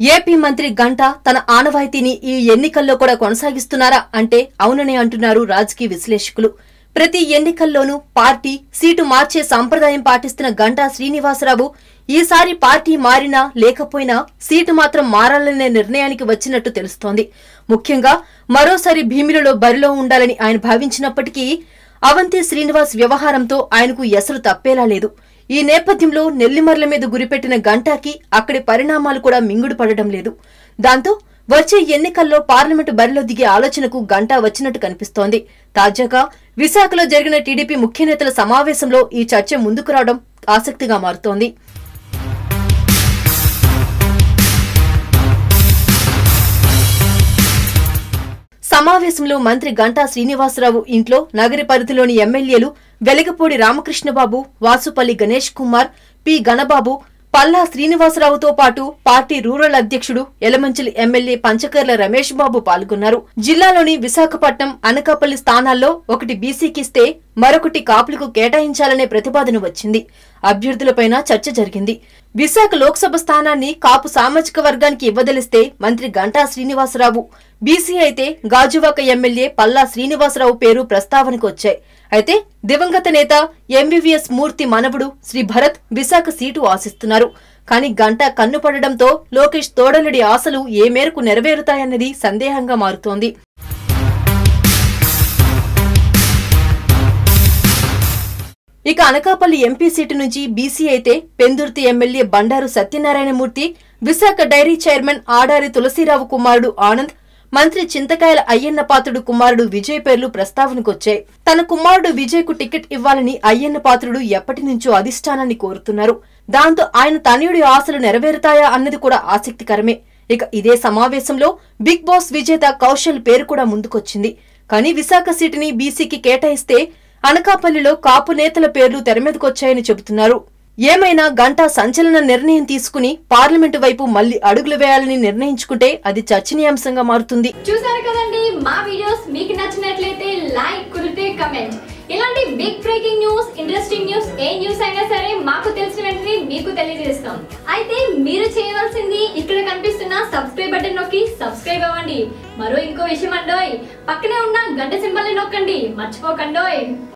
AP మంత్రి గంట తన ఆనవాయితీని ఈ ఎన్నికల్లో కూడా కొనసాగిస్తున్నారా అంటే అవుననే అంటున్నారు రాజకీయ విశ్లేషకులు. ప్రతి ఎన్నికల్లోనూ పార్టీ సీటు మార్చే సంప్రదాయం పాటిస్తున్న గంటా శ్రీనివాసరావు ఈసారి పార్టీ మారినా లేకపోయినా సీటు మాత్రం మారాలనే నిర్ణయానికి వచ్చినట్టు తెలుస్తోంది. ముఖ్యంగా మరోసారి భీమిలలో బరిలో ఉండాలని ఆయన భావించినప్పటికీ అవంతి శ్రీనివాస్ వ్యవహారంతో ఆయనకు ఎసరు తప్పేలా లేదు. ఈ నేపథ్యంలో నెల్లిమర్ల మీద గురిపెట్టిన గంటాకి అక్కడి పరిణామాలు కూడా మింగుడు పడడం లేదు. దాంతో వచ్చే ఎన్నికల్లో పార్లమెంటు బరిలో దిగే ఆలోచనకు గంటా వచ్చినట్టు కనిపిస్తోంది. తాజాగా విశాఖలో జరిగిన టీడీపీ ముఖ్య నేతల సమావేశంలో ఈ చర్చ ముందుకు రావడం ఆసక్తిగా మారుతోంది. సమావేశంలో మంత్రి గంటా శ్రీనివాసరావు ఇంట్లో నగరి పరిధిలోని ఎమ్మెల్యేలు వెలగపూడి రామకృష్ణబాబు వాసుపల్లి గణేష్ కుమార్ పి గణబాబు పల్లా శ్రీనివాసరావుతో పాటు పార్టీ రూరల్ అధ్యక్షుడు ఎలమంచిలి ఎమ్మెల్యే పంచకర్ల రమేష్ బాబు పాల్గొన్నారు. జిల్లాలోని విశాఖపట్నం అనకాపల్లి స్థానాల్లో ఒకటి బీసీకిస్తే మరొకటి కాపులకు కేటాయించాలనే ప్రతిపాదన వచ్చింది. అభ్యర్థులపైన చర్చ జరిగింది. విశాఖ లోక్సభ స్థానాన్ని కాపు సామాజిక వర్గానికి ఇవ్వదలిస్తే మంత్రి గంటా శ్రీనివాసరావు బీసీ అయితే గాజువాక ఎమ్మెల్యే పల్లా శ్రీనివాసరావు పేరు ప్రస్తావనకు వచ్చాయి. అయితే దివంగత నేత ఎంబీవీఎస్ మూర్తి మనవుడు శ్రీ భరత్ విశాఖ సీటు ఆశిస్తున్నారు. కానీ గంట కన్ను పడడంతో లోకేష్ తోడలుడి ఆశలు ఏ మేరకు నెరవేరుతాయన్నది సందేహంగా మారుతోంది. ఇక అనకాపల్లి ఎంపీ సీటు నుంచి బీసీ అయితే Pendurthi MLA Bandaru Satyanarayanamurthy Visakha dairy chairman Adari Tulasirao కుమారుడు ఆనంద్ మంత్రి చింతకాయల అయ్యన్న పాత్రుడు కుమారుడు విజయ్ పేర్లు ప్రస్తావనకొచ్చాయి తన కుమారుడు విజయ్కు టికెట్ ఇవ్వాలని అయ్యన్న పాత్రుడు ఎప్పటి నుంచో అధిష్టానాన్ని కోరుతున్నారు. దాంతో ఆయన తనయుడి ఆశలు నెరవేరుతాయా అన్నది కూడా ఆసక్తికరమే. ఇక ఇదే సమావేశంలో బిగ్ బాస్ విజేత కౌశల్ పేరు కూడా ముందుకొచ్చింది. కానీ విశాఖ సీటుని బీసీకి కేటాయిస్తే అనకాపల్లిలో కాపు నేతల పేర్లు తెరమీదకొచ్చాయని చెబుతున్నారు. ఏమైనా గంటా సంచలన నిర్ణయం తీసుకుని పార్లమెంటు వైపు మళ్ళీ అడుగులు వేయాలని నిర్ణయించుకుంటే అది చర్చనీయాంశంగా మారుతుంది. చూసారు కదండి మా వీడియోస్ మీకు నచ్చినట్లయితే లైక్ కుదిరితే కమెంట్. ఇలాంటి big breaking news interesting news ఏ న్యూస్ అయినా సరే మాకు తెలిసిన వెంటనే మీకు తెలియజేస్తాం. అయితే మీరు చేయవలసింది ఇక్కడ కనిపిస్తున్న సబ్స్క్రైబ్ బటన్ నొక్కి సబ్స్క్రైబ్ అవ్వండి. మరో ఇంకో విషయం అండోయ్. పక్కనే ఉన్న గంట సింబల్ నొక్కండి. మర్చిపోకండోయ్.